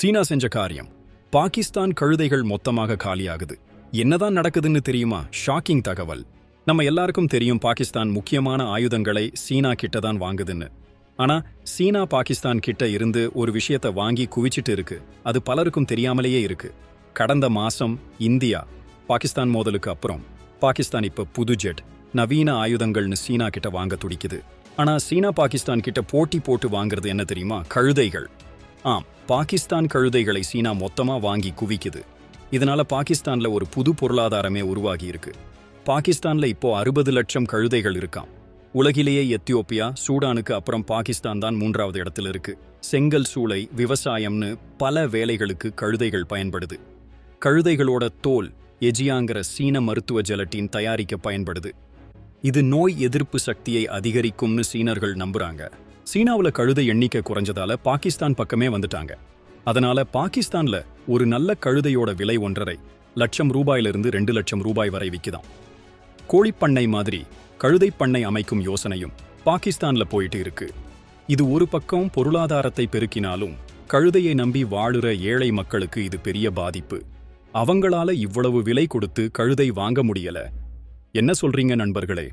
சீனா செஞ்ச காரியம். பாகிஸ்தான் கழுதைகள் மொத்தமாக காலியாகுது. என்னதான் நடக்குதுன்னு தெரியுமா? ஷாக்கிங் தகவல். நம்ம எல்லாருக்கும் தெரியும் பாகிஸ்தான் முக்கியமான ஆயுதங்களை சீனா கிட்ட தான் வாங்குதுன்னு. ஆனா சீனா பாகிஸ்தான் கிட்ட இருந்து ஒரு விஷயத்தை வாங்கி குவிச்சிட்டு இருக்கு. அது பலருக்கும் தெரியாமலேயே இருக்கு. கடந்த மாசம் இந்தியா பாகிஸ்தான் மோதலுக்கு அப்புறம் பாகிஸ்தான் இப்ப புது ஜெட் நவீன ஆயுதங்கள்னு சீனா கிட்ட வாங்க துடிக்குது. ஆனா சீனா பாகிஸ்தான் கிட்ட போட்டி போட்டு வாங்குறது என்ன தெரியுமா? கழுதைகள். ஆம். பாகிஸ்தான் கழுதைகளை சீனா மொத்தமா வாங்கி குவிக்குது. இதனால பாகிஸ்தான்ல ஒரு புது பொருளாதாரமே உருவாகி இருக்கு பாகிஸ்தான்ல இப்போ அறுபது லட்சம் கழுதைகள் இருக்காம். உலகிலேயே எத்தியோப்பியா சூடானுக்கு அப்புறம் பாகிஸ்தான் தான் மூன்றாவது இடத்துல இருக்கு. செங்கல் சூளை விவசாயம்னு பல வேலைகளுக்கு கழுதைகள் பயன்படுது. கழுதைகளோட தோல் எஜியாங்கிற சீன மருத்துவ ஜெலட்டின் தயாரிக்க பயன்படுது. இது நோய் எதிர்ப்பு சக்தியை அதிகரிக்கும்னு சீனர்கள் நம்புறாங்க. சீனாவுல கழுதை எண்ணிக்கை குறைஞ்சதால பாகிஸ்தான் பக்கமே வந்துட்டாங்க. அதனால பாகிஸ்தான்ல ஒரு நல்ல கழுதையோட விலை ஒன்றரை லட்சம் ரூபாயிலிருந்து ரெண்டு லட்சம் ரூபாய் வரை விற்கிதான் கோழிப்பண்ணை மாதிரி கழுதை பண்ணை அமைக்கும் யோசனையும் பாகிஸ்தான்ல போயிட்டு இருக்கு. இது ஒரு பக்கம் பொருளாதாரத்தை பெருக்கினாலும் கழுதையை நம்பி வாழுற ஏழை மக்களுக்கு இது பெரிய பாதிப்பு. அவங்களால இவ்வளவு விலை கொடுத்து கழுதை வாங்க முடியல. என்ன சொல்றீங்க நண்பர்களே?